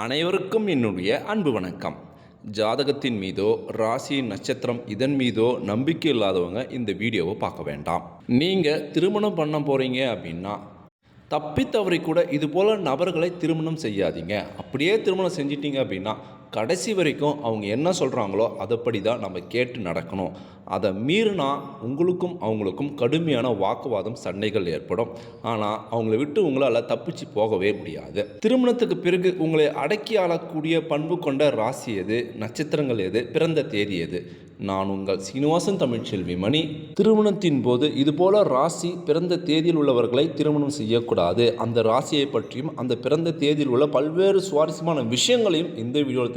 அனைவருக்கும் என்னுடைய அன்பு வணக்கம். ஜாதகத்தின் மீதோ ராசி நட்சத்திரம் இதன் மீதோ நம்பிக்கை இல்லாதவங்க இந்த வீடியோவை பார்க்க வேண்டாம். நீங்கள் திருமணம் பண்ண போகிறீங்க அப்படின்னா தப்பித்தவரை கூட இதுபோல் நபர்களை திருமணம் செய்யாதீங்க. அப்படியே திருமணம் செஞ்சிட்டீங்க அப்படின்னா கடைசி வரைக்கும் அவங்க என்ன சொல்கிறாங்களோ அதைப்படி தான் நம்ம கேட்டு நடக்கணும். அதை மீறினா உங்களுக்கும் அவங்களுக்கும் கடுமையான வாக்குவாதம் சண்டைகள் ஏற்படும். ஆனால் அவங்கள விட்டு உங்களால் தப்பிச்சு போகவே முடியாது. திருமணத்துக்கு பிறகு உங்களை அடக்கி ஆளக்கூடிய பண்பு கொண்ட ராசி எது? நட்சத்திரங்கள் எது? பிறந்த தேதி எது? நான் உங்கள் சீனிவாசன் தமிழ்ச்செல்வி மணி. திருமணத்தின் போது இதுபோல ராசி பிறந்த தேதியில் உள்ளவர்களை திருமணம் செய்யக்கூடாது. அந்த ராசியை பற்றியும் அந்த பிறந்த தேதியில் உள்ள பல்வேறு சுவாரஸ்யமான விஷயங்களையும் இந்த வீடியோவில்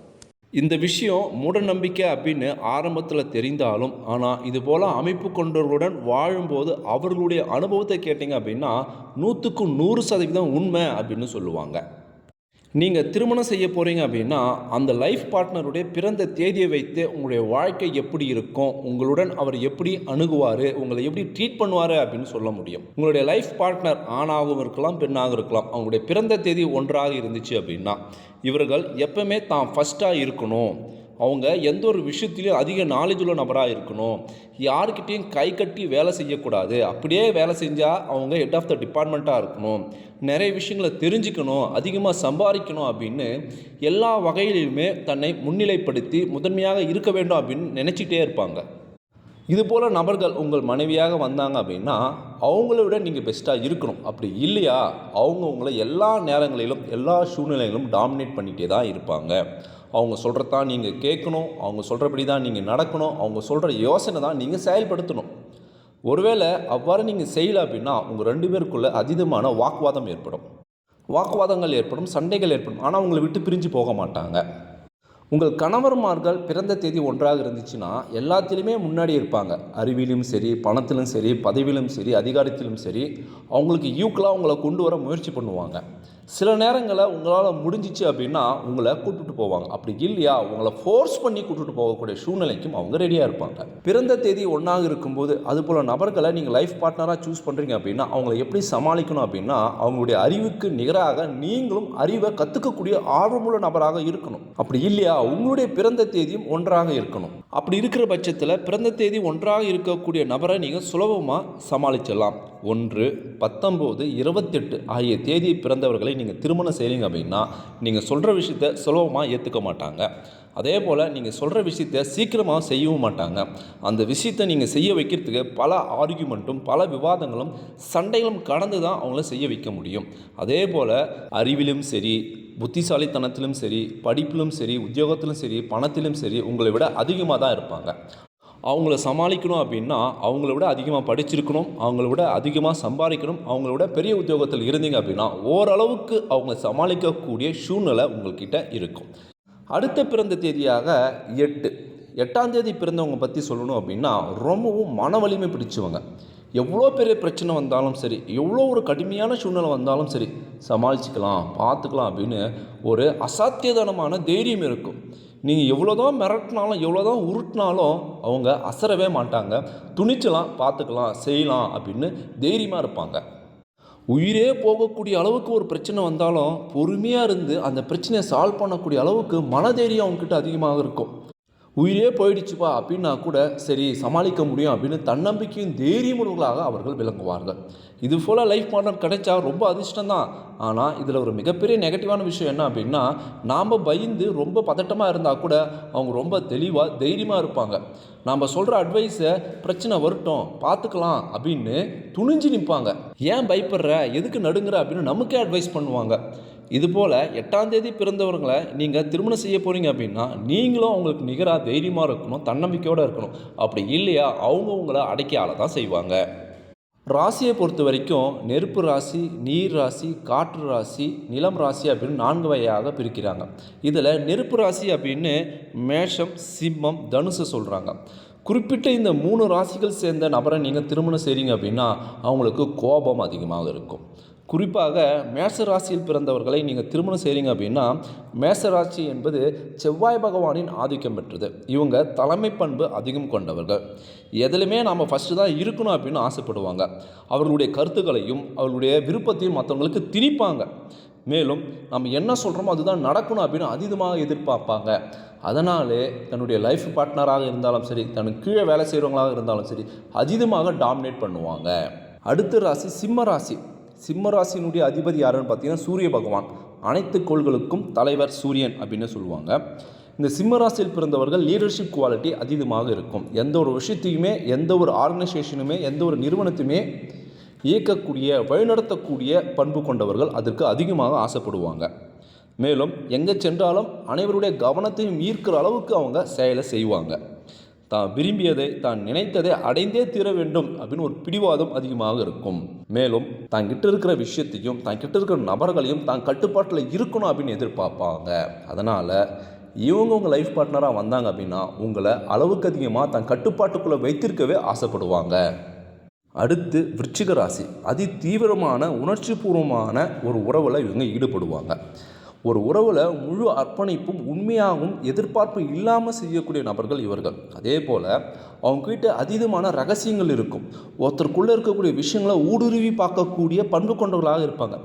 இந்த விஷயம் மூடநம்பிக்கை அப்படின்னு ஆரம்பத்தில் தெரிந்தாலும் ஆனால் இது போல் அமைப்பு கொண்டவர்களுடன் வாழும்போது அவர்களுடைய அனுபவத்தை கேட்டிங்க அப்படின்னா நூற்றுக்கு நூறு சதவீதம் உண்மை அப்படின்னு சொல்லுவாங்க. நீங்கள் திருமணம் செய்ய போகிறீங்க அப்படின்னா அந்த லைஃப் பார்ட்னருடைய பிறந்த தேதியை வைத்து உங்களுடைய வாழ்க்கை எப்படி இருக்கும் உங்களுடன் அவர் எப்படி அணுகுவார் உங்களை எப்படி ட்ரீட் பண்ணுவார் அப்படின்னு சொல்ல முடியும். உங்களுடைய லைஃப் பார்ட்னர் ஆணாகவும் இருக்கலாம் பெண்ணாகவும் இருக்கலாம். அவங்களுடைய பிறந்த தேதி ஒன்றாக இருந்துச்சு அப்படின்னா இவர்கள் எப்பவுமே தான் ஃபஸ்ட்டாக இருக்கணும். அவங்க எந்த ஒரு விஷயத்துலையும் அதிக நாலேஜ் உள்ள நபராக இருக்கணும். யாருக்கிட்டேயும் கை கட்டி வேலை செய்யக்கூடாது. அப்படியே வேலை செஞ்சால் அவங்க ஹெட் ஆஃப் த டிபார்ட்மெண்ட்டாக இருக்கணும். நிறைய விஷயங்களை தெரிஞ்சுக்கணும். அதிகமாக சம்பாதிக்கணும் அப்படின்னு எல்லா வகையிலுமே தன்னை முன்னிலைப்படுத்தி முதன்மையாக இருக்க வேண்டும் அப்படின்னு நினச்சிட்டே இருப்பாங்க. இது போல் நபர்கள் உங்கள் மனைவியாக வந்தாங்க அப்படின்னா அவங்கள விட நீங்கள் பெஸ்ட்டாக இருக்கணும். அப்படி இல்லையா? அவங்க உங்களை எல்லா நேரங்களிலும் எல்லா சூழ்நிலைகளும் டாமினேட் பண்ணிகிட்டே தான் இருப்பாங்க. அவங்க சொல்கிறதான் நீங்கள் கேட்கணும் அவங்க சொல்கிறபடி தான் நீங்கள் நடக்கணும் அவங்க சொல்கிற யோசனை தான் நீங்கள் செயல்படுத்தணும். ஒருவேளை அவ்வாறு நீங்கள் செய்யலை அப்படின்னா உங்கள் ரெண்டு பேருக்குள்ளே அதீதமான வாக்குவாதம் ஏற்படும். வாக்குவாதங்கள் ஏற்படும் சண்டைகள் ஏற்படும். ஆனால் உங்களை விட்டு பிரிஞ்சு போக மாட்டாங்க. உங்கள் கணவர்மார்கள் பிறந்த தேதி ஒன்றாக இருந்துச்சுன்னா எல்லாத்திலுமே முன்னாடி இருப்பாங்க. அறிவிலும் சரி பணத்திலும் சரி பதவியிலும் சரி அதிகாரத்திலும் சரி அவங்களுக்கு ஈக்குவலாக அவங்கள கொண்டு வர முயற்சி பண்ணுவாங்க. சில நேரங்களில் உங்களால் முடிஞ்சிச்சு அப்படின்னா உங்களை கூப்பிட்டு போவாங்க. அப்படி இல்லையா? உங்களை ஃபோர்ஸ் பண்ணி கூப்பிட்டு போகக்கூடிய சூழ்நிலைக்கும் அவங்க ரெடியாக இருப்பாங்க. பிறந்த தேதி ஒன்றாக இருக்கும்போது அதுபோல் நபர்களை நீங்கள் லைஃப் பார்ட்னராக சூஸ் பண்ணுறீங்க அப்படின்னா அவங்கள எப்படி சமாளிக்கணும் அப்படின்னா அவங்களுடைய அறிவுக்கு நிகராக நீங்களும் அறிவை கற்றுக்கக்கூடிய ஆர்வமுள்ள நபராக இருக்கணும். அப்படி இல்லையா? உங்களுடைய பிறந்த தேதியும் ஒன்றாக இருக்கணும். அப்படி இருக்கிற பட்சத்தில் பிறந்த தேதி ஒன்றாக இருக்கக்கூடிய நபரை நீங்கள் சுலபமாக சமாளிச்சிடலாம். ஒன்று பத்தொம்போது இருபத்தெட்டு ஆகிய தேதி பிறந்தவர்களை நீங்கள் திருமணம் செய்கிறீங்க அப்படின்னா நீங்கள் சொல்கிற விஷயத்த சுலபமாக ஏற்றுக்க மாட்டாங்க. அதே போல் நீங்கள் சொல்கிற விஷயத்த சீக்கிரமாக செய்யவும் மாட்டாங்க. அந்த விஷயத்தை நீங்கள் செய்ய வைக்கிறதுக்கு பல ஆர்கியூமெண்ட்டும் பல விவாதங்களும் சண்டைகளும் கடந்து தான் அவங்கள செய்ய வைக்க முடியும். அதே போல் அறிவிலும் சரி புத்திசாலித்தனத்திலும் சரி படிப்பிலும் சரி உத்தியோகத்திலும் சரி பணத்திலும் சரி உங்களை விட அதிகமாக தான் இருப்பாங்க. அவங்கள சமாளிக்கணும் அப்படின்னா அவங்கள விட அதிகமாக படிச்சிருக்கணும் அவங்கள விட அதிகமாக சம்பாதிக்கணும் அவங்கள விட பெரிய உத்தியோகத்தில் இருந்தீங்க அப்படின்னா ஓரளவுக்கு அவங்க சமாளிக்கக்கூடிய சூழ்நிலை உங்கள்கிட்ட இருக்கும். அடுத்த பிறந்த தேதியாக எட்டு. எட்டாம் தேதி பிறந்தவங்க பற்றி சொல்லணும் அப்படின்னா ரொம்பவும் மன வலிமை பிடிச்சவங்க. எவ்வளோ பெரிய பிரச்சனை வந்தாலும் சரி எவ்வளோ ஒரு கடுமையான சூழ்நிலை வந்தாலும் சரி சமாளிச்சுக்கலாம் பார்த்துக்கலாம் அப்படின்னு ஒரு அசாத்தியதனமான தைரியம் இருக்கும். நீங்கள் எவ்வளோ தான் மிரட்டினாலும் எவ்வளோ தான் உருட்டினாலும் அவங்க அசரவே மாட்டாங்க. துணிச்சலாம் பார்த்துக்கலாம் செய்யலாம் அப்படின்னு தைரியமாக இருப்பாங்க. உயிரே போகக்கூடிய அளவுக்கு ஒரு பிரச்சனை வந்தாலும் பொறுமையாக இருந்து அந்த பிரச்சனையை சால்வ் பண்ணக்கூடிய அளவுக்கு மனதைரியம் அவங்கக்கிட்ட அதிகமாக இருக்கும். உயிரே போயிடுச்சுப்பா அப்படின்னா கூட சரி சமாளிக்க முடியும் அப்படின்னு தன்னம்பிக்கையும் தைரியமுள்ளவர்களாக அவர்கள் விளங்குவார்கள். இது போல் லைஃப் மாடல் கிடைச்சா ரொம்ப அதிர்ஷ்டம்தான். ஆனால் இதில் ஒரு மிகப்பெரிய நெகட்டிவான விஷயம் என்ன அப்படின்னா நாம் பயந்து ரொம்ப பதட்டமாக இருந்தால் கூட அவங்க ரொம்ப தெளிவாக தைரியமாக இருப்பாங்க. நாம் சொல்கிற அட்வைஸை பிரச்சனை வரட்டும் பார்த்துக்கலாம் அப்படின்னு துணிஞ்சு நிற்பாங்க ஏன் பயப்படுற? எதுக்கு நடுங்கிற? அப்படின்னு நமக்கே அட்வைஸ் பண்ணுவாங்க. இதுபோல் எட்டாம் தேதி பிறந்தவர்களை நீங்கள் திருமணம் செய்ய போகிறீங்க அப்படின்னா நீங்களும் அவங்களுக்கு நிகராக தைரியமாக இருக்கணும் தன்னம்பிக்கையோடு இருக்கணும். அப்படி இல்லையா? அவங்க உங்களை அடக்கி ஆள தான் செய்வாங்க. ராசியை பொறுத்த வரைக்கும் நெருப்பு ராசி நீர் ராசி காற்று ராசி நிலம் ராசி அப்படின்னு நான்கு வகையாக பிரிக்கிறாங்க. இதில் நெருப்பு ராசி அப்படின்னு மேஷம் சிம்மம் தனுசு சொல்கிறாங்க குறிப்பிட்ட இந்த மூணு ராசிகள் சேர்ந்த நபரை நீங்கள் திருமணம் செய்கிறீங்க அப்படின்னா அவங்களுக்கு கோபம் அதிகமாக இருக்கும். குறிப்பாக மேச ராசியில் பிறந்தவர்களை நீங்கள் திருமணம் செய்கிறீங்க அப்படின்னா மேச ராசி என்பது செவ்வாய் பகவானின் ஆதிக்கம் பெற்றது. இவங்க தலைமை பண்பு அதிகம் கொண்டவர்கள். எதிலுமே நாம் ஃபஸ்ட்டு தான் இருக்கணும் அப்படின்னு ஆசைப்படுவாங்க. அவர்களுடைய கருத்துக்களையும் அவர்களுடைய விருப்பத்தையும் மற்றவங்களுக்கு திணிப்பாங்க. மேலும் நம்ம என்ன சொல்கிறோமோ அதுதான் நடக்கணும் அப்படின்னு அதீதமாக எதிர்பார்ப்பாங்க. அதனாலே தன்னுடைய லைஃப் பார்ட்னராக இருந்தாலும் சரி தனக்கு கீழே வேலை செய்கிறவங்களாக இருந்தாலும் சரி அதீதமாக டாமினேட் பண்ணுவாங்க. அடுத்த ராசி சிம்ம ராசி. சிம்மராசினுடைய அதிபதி யாருன்னு பார்த்தீங்கன்னா சூரிய பகவான். அனைத்து கோள்களுக்கும் தலைவர் சூரியன் அப்படின்னு சொல்லுவாங்க. இந்த சிம்மராசியில் பிறந்தவர்கள் லீடர்ஷிப் குவாலிட்டி அதீதமாக இருக்கும். எந்த ஒரு விஷயத்தையுமே எந்த ஒரு ஆர்கனைசேஷனுமே எந்த ஒரு நிறுவனத்தையுமே இயக்கக்கூடிய வழிநடத்தக்கூடிய பண்பு கொண்டவர்கள் அதற்கு அதிகமாக ஆசைப்படுவாங்க. மேலும் எங்கே சென்றாலும் அனைவருடைய கவனத்தையும் ஈர்க்கிற அளவுக்கு அவங்க செயலை செய்வாங்க. தான் விரும்பியதை தான் நினைத்ததை அடைந்தே தீர வேண்டும் அப்படின்னு ஒரு பிடிவாதம் அதிகமாக இருக்கும். மேலும் தான் கிட்ட இருக்கிற விஷயத்தையும் தான் கிட்ட இருக்கிற நபர்களையும் தான் கட்டுப்பாட்டில் இருக்கணும் அப்படின்னு எதிர்பார்ப்பாங்க. அதனால் இவங்க உங்கள் லைஃப் பார்ட்னராக வந்தாங்க அப்படின்னா உங்களை அளவுக்கு அதிகமாக தன் கட்டுப்பாட்டுக்குள்ளே வைத்திருக்கவே ஆசைப்படுவாங்க. அடுத்து விருச்சிக ராசி. அதி தீவிரமான உணர்ச்சிபூர்வமான ஒரு உறவில் இவங்க ஈடுபடுவாங்க. ஒரு உறவில் முழு அர்ப்பணிப்பும் உண்மையாகவும் எதிர்பார்ப்பு இல்லாமல் செய்யக்கூடிய நபர்கள் இவர்கள். அதே போல் அவங்கக்கிட்ட அதீதமான ரகசியங்கள் இருக்கும். ஒருத்தருக்குள்ளே இருக்கக்கூடிய விஷயங்களை ஊடுருவி பார்க்கக்கூடிய பண்பு கொண்டவர்களாக இருப்பாங்க.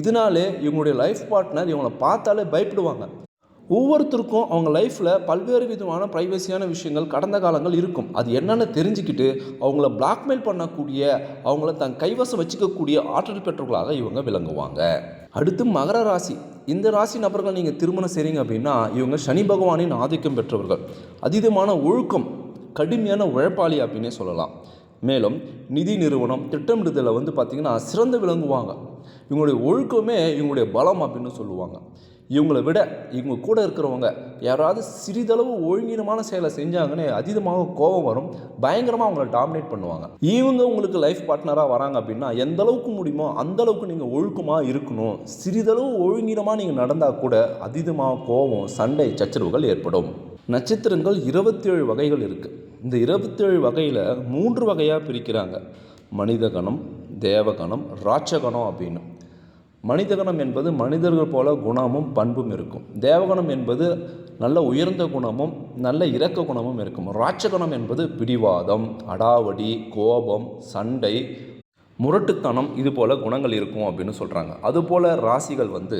இதனாலே இவங்களுடைய லைஃப் பார்ட்னர் இவங்களை பார்த்தாலே பயப்படுவாங்க. ஒவ்வொருத்தருக்கும் அவங்க லைஃப்பில் பல்வேறு விதமான ப்ரைவசியான விஷயங்கள் கடந்த காலங்கள் இருக்கும். அது என்னென்னு தெரிஞ்சுக்கிட்டு அவங்கள பிளாக்மெயில் பண்ணக்கூடிய அவங்கள தன் கைவசம் வச்சுக்கக்கூடிய ஆற்றல் பெற்றவர்களாக இவங்க விளங்குவாங்க. அடுத்து மகர ராசி. இந்த ராசி நபர்கள் நீங்கள் திருமணம் செய்கிறீங்க அப்படின்னா இவங்க சனி பகவானின் ஆதிக்கம் பெற்றவர்கள். அதீதமான ஒழுக்கம் கடுமையான உழைப்பாளி அப்படின்னே சொல்லலாம். மேலும் நிதி நிறுவனம் திட்டமிடுதலில் வந்து பார்த்திங்கன்னா சிறந்து விளங்குவாங்க. இவங்களுடைய ஒழுக்கமே இவங்களுடைய பலம் அப்படின்னு சொல்லுவாங்க. இவங்களை விட இவங்க கூட இருக்கிறவங்க யாராவது சிறிதளவு ஒழுங்கினமான செயலை செஞ்சாங்கன்னு அதீதமாக கோபம் வரும் பயங்கரமாக அவங்கள டாமினேட் பண்ணுவாங்க. இவங்க உங்களுக்கு லைஃப் பார்ட்னராக வராங்க அப்படின்னா எந்த அளவுக்கு முடியுமோ அந்த அளவுக்கு நீங்கள் ஒழுக்கமாக இருக்கணும். சிறிதளவு ஒழுங்கினமாக நீங்கள் நடந்தால் கூட அதீதமாக கோபம் சண்டை சச்சரவுகள் ஏற்படும். நட்சத்திரங்கள் இருபத்தேழு வகைகள் இருக்குது இந்த இருபத்தேழு வகையில் மூன்று வகையாக பிரிக்கிறாங்க. மனிதகணம் தேவகணம் ராட்சகணம் அப்படின்னு. மனிதகணம் என்பது மனிதர்கள் போல குணமும் பண்பும் இருக்கும். தேவகணம் என்பது நல்ல உயர்ந்த குணமும் நல்ல இரக்க குணமும் இருக்கும். ராட்சகணம் என்பது பிடிவாதம் அடாவடி கோபம் சண்டை முரட்டுத்தனம் இது போல குணங்கள் இருக்கும் அப்படின்னு சொல்கிறாங்க அதுபோல் ராசிகள் வந்து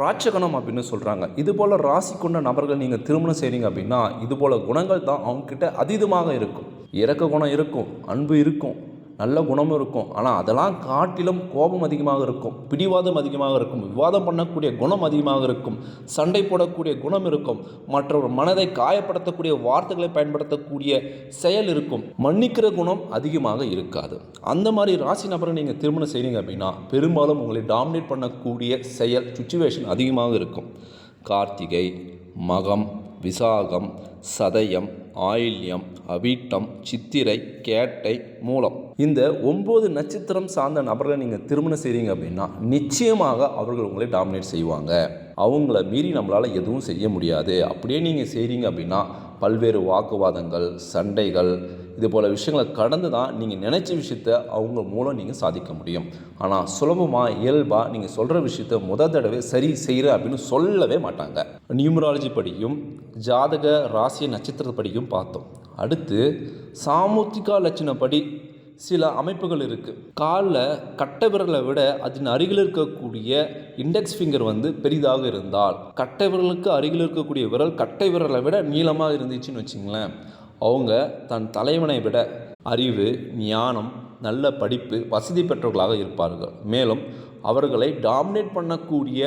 ராட்சகணம் அப்படின்னு சொல்கிறாங்க இது போல் ராசி கொண்ட நபர்கள் நீங்கள் திருமணம் செய்கிறீங்க அப்படின்னா இது போல் குணங்கள் தான் அவங்கக்கிட்ட அதீதமாக இருக்கும். இரக்க குணம் இருக்கும் அன்பு இருக்கும். நல்ல குணமும் இருக்கும். ஆனால் அதெல்லாம் காட்டிலும் கோபம் அதிகமாக இருக்கும். பிடிவாதம் அதிகமாக இருக்கும். விவாதம் பண்ணக்கூடிய குணம் அதிகமாக இருக்கும். சண்டை போடக்கூடிய குணம் இருக்கும். மற்றவர் மனதை காயப்படுத்தக்கூடிய வார்த்தைகளை பயன்படுத்தக்கூடிய செயல் இருக்கும். மன்னிக்கிற குணம் அதிகமாக இருக்காது. அந்த மாதிரி ராசி நபரை நீங்கள் திருமணம் செய்கிறீங்க அப்படின்னா பெரும்பாலும் உங்களை டாமினேட் பண்ணக்கூடிய செயல் சுச்சுவேஷன் அதிகமாக இருக்கும். கார்த்திகை மகம் விசாகம் சதயம் ஆயில்யம் அவிட்டம் சித்திரை கேட்டை மூலம். இந்த ஒம்பது நட்சத்திரம் சார்ந்த நபர்களை நீங்கள் திருமணம் செய்கிறீங்க அப்படின்னா நிச்சயமாக அவர்கள் உங்களை டாமினேட் செய்வாங்க. அவங்கள மீறி நம்மளால் எதுவும் செய்ய முடியாது. அப்படியே நீங்கள் செய்கிறீங்க அப்படின்னா பல்வேறு வாக்குவாதங்கள் சண்டைகள் இது போல் விஷயங்களை கடந்து தான் நீங்கள் நினச்ச விஷயத்த அவங்க மூலம் நீங்கள் சாதிக்க முடியும். ஆனால் சுலபமாக இயல்பாக நீங்கள் சொல்கிற விஷயத்த முத தடவை சரி செய்கிற அப்படின்னு சொல்லவே மாட்டாங்க. நியூமராலஜி படியும் ஜாதக ராசி நட்சத்திரப்படியும் பார்த்தோம். அடுத்து சாமுத்திகா லட்சணப்படி சில அமைப்புகள் இருக்குது காலில் கட்டை விரலை விட அதன் அருகில் இருக்கக்கூடிய இண்டெக்ஸ் ஃபிங்கர் வந்து பெரிதாக இருந்தால் கட்டை விரலுக்கு அருகில் இருக்கக்கூடிய விரல் கட்டை விரலை விட நீளமாக இருந்துச்சுன்னு வச்சுங்களேன். அவங்க தன் தலைவனை விட அறிவு ஞானம் நல்ல படிப்பு வசதி பெற்றவர்களாக இருப்பார்கள். மேலும் அவர்களை டாமினேட் பண்ணக்கூடிய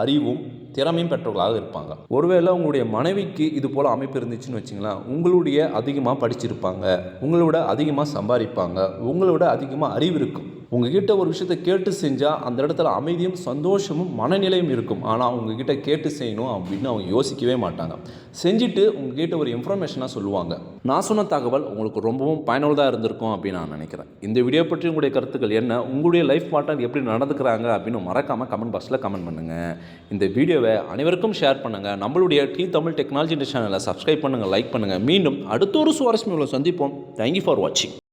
அறிவும் திறமையும் பெற்றவர்களாக இருப்பாங்க. ஒருவேளை உங்களுடைய மனைவிக்கு இது போல் அமைப்பு இருந்துச்சுன்னு வச்சுங்களேன் உங்களுடைய அதிகமாக படிச்சிருப்பாங்க உங்களோட அதிகமாக சம்பாதிப்பாங்க உங்களோட அதிகமாக அறிவு இருக்கும். உங்ககிட்ட ஒரு விஷயத்தை கேட்டு செஞ்சால் அந்த இடத்துல அமைதியும் சந்தோஷமும் மனநிலையும் இருக்கும். ஆனால் உங்ககிட்ட கேட்டு செய்யணும் அப்படின்னு அவங்க யோசிக்கவே மாட்டாங்க. செஞ்சுட்டு உங்ககிட்ட ஒரு இன்ஃபர்மேஷனாக சொல்லுவாங்க. நான் சொன்ன தகவல் உங்களுக்கு ரொம்பவும் பயனுள்ளதாக இருந்திருக்கும் அப்படின்னு நான் நினைக்கிறேன். இந்த வீடியோ பற்றி உங்களுடைய கருத்துக்கள் என்ன? உங்களுடைய லைஃப் பார்ட்னர் எப்படி நடந்துக்கிறாங்க அப்படின்னு மறக்காமல் கமெண்ட் பாக்ஸில் கமெண்ட் பண்ணுங்கள் இந்த வீடியோவை அனைவருக்கும் ஷேர் பண்ணுங்கள் நம்மளுடைய டி தமிழ் டெக்னாலஜி சேனலை சப்ஸ்கிரைப் பண்ணுங்கள் லைக் பண்ணுங்கள் மீண்டும் அடுத்த ஒரு சுவாரஸ்யமில் சந்திப்போம். தேங்க்யூ ஃபார் வாட்சிங்